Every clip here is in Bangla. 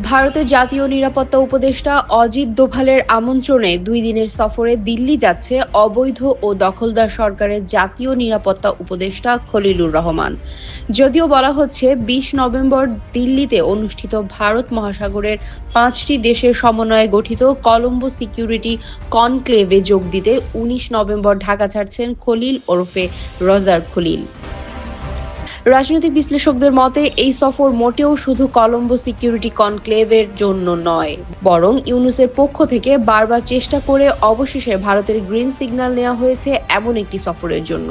ভারতের জাতীয় নিরাপত্তা উপদেষ্টা অজিত দোভালের আমন্ত্রণে দুই দিনের সফরে দিল্লি যাচ্ছে অবৈধ ও দখলদার সরকারের জাতীয় নিরাপত্তা উপদেষ্টা খলিলুর রহমান। যদিও বলা হচ্ছে, বিশ নভেম্বর দিল্লিতে অনুষ্ঠিত ভারত মহাসাগরের পাঁচটি দেশের সমন্বয়ে গঠিত কলম্বো সিকিউরিটি কনক্লেভে যোগ দিতে উনিশ নভেম্বর ঢাকা ছাড়ছেন খলিল ওরফে রজার খলিল। রাজনৈতিক বিশ্লেষকদের মতে, এই সফর মোটেও শুধু কলম্বো সিকিউরিটি কনক্লেভের জন্য নয়, বরং ইউনুসের পক্ষ থেকে বারবার চেষ্টা করে অবশেষে ভারতের গ্রিন সিগন্যাল নেওয়া হয়েছে এমন একটি সফরের জন্য।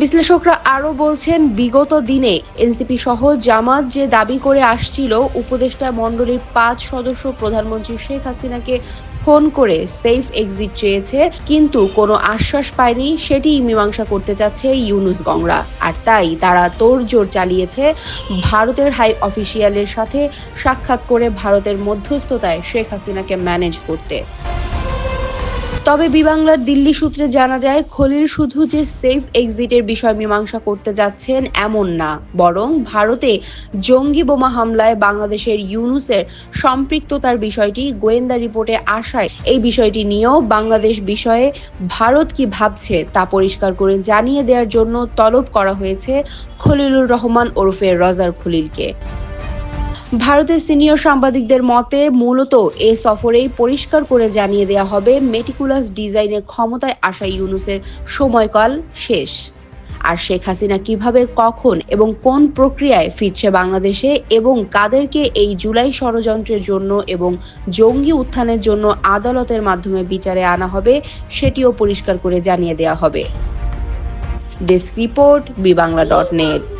বিশ্লেষকরা আরও বলছেন, বিগত দিনে এনসিপি সহ জামাত যে দাবি করে আসছিল, উপদেষ্টা মণ্ডলীর পাঁচ সদস্য প্রধানমন্ত্রী শেখ হাসিনাকে ফোন করে সেফ এক্সিট চেয়েছে, কিন্তু কোনো আশ্বাস পায়নি সেটি মীমাংসা করতে চাচ্ছে ইউনুস গংরা। আর তাই তারা তোড়জোড় চালিয়েছে ভারতের হাই অফিসিয়ালের সাথে সাক্ষাৎ করে ভারতের মধ্যস্থতায় শেখ হাসিনাকে ম্যানেজ করতে। তবে বিবাংলার দিল্লি সূত্রে জানা যায়, খলিল শুধু যে সেফ এক্সিটের বিষয় মীমাংসা করতে যাচ্ছেন এমন না, বরং ভারতে জঙ্গি বোমা হামলায় বাংলাদেশের ইউনুসের সম্পৃক্ততার বিষয়টি গোয়েন্দা রিপোর্টে আসায়। এই বিষয়টি নিয়েও বাংলাদেশ বিষয়ে ভারত কি ভাবছে তা পরিষ্কার করে জানিয়ে দেওয়ার জন্য তলব করা হয়েছে খলিলুর রহমান ওরফে রজার খলিলকে। ভারতের সিনিয়র সাংবাদিকদের মতে, মূলত এ সফরেই পরিষ্কার করে জানিয়ে দেওয়া হবে মেটিকুলাস ডিজাইনের ক্ষমতায় আসা ইউনুসের সময়কাল শেষ। আর শেখ হাসিনা কীভাবে, কখন এবং কোন প্রক্রিয়ায় ফিরছে বাংলাদেশে এবং কাদেরকে এই জুলাই ষড়যন্ত্রের জন্য এবং জঙ্গি উত্থানের জন্য আদালতের মাধ্যমে বিচারে আনা হবে, সেটিও পরিষ্কার করে জানিয়ে দেওয়া হবে। ডেস্ক রিপোর্ট বিবাংলা ডট নেট।